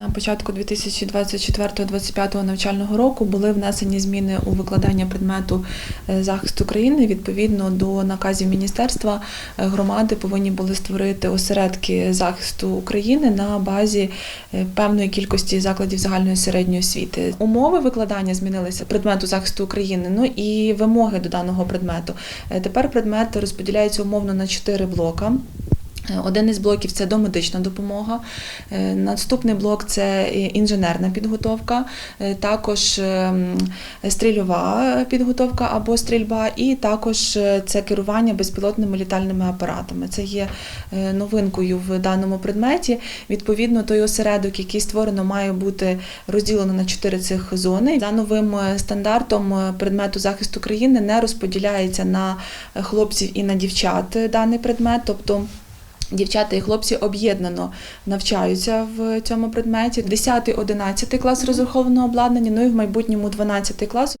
На початку 2024-2025 навчального року були внесені зміни у викладання предмету е, захист України. Відповідно до наказів міністерства е, громади повинні були створити осередки захисту України на базі е, певної кількості закладів загальної середньої освіти. Умови викладання змінилися предмету захисту України. Ну і вимоги до даного предмету. Тепер предмет розподіляється умовно на чотири блока. Один із блоків це домедична допомога. Е, Наступний блок це інженерна підготовка, е, також ем, стрільова підготовка або стрільба, і також е, це керування безпілотними літальними апаратами. Це є новинкою в даному предметі. Відповідно, той осередок, який створено, має бути розділено на чотири цих зони. За новим стандартом предмету захисту країни не розподіляється на хлопців і на дівчат даний предмет, тобто. Дівчата і хлопці об'єднано навчаються в цьому предметі. 10-11 клас розрахованого обладнання, ну і в майбутньому 12 клас.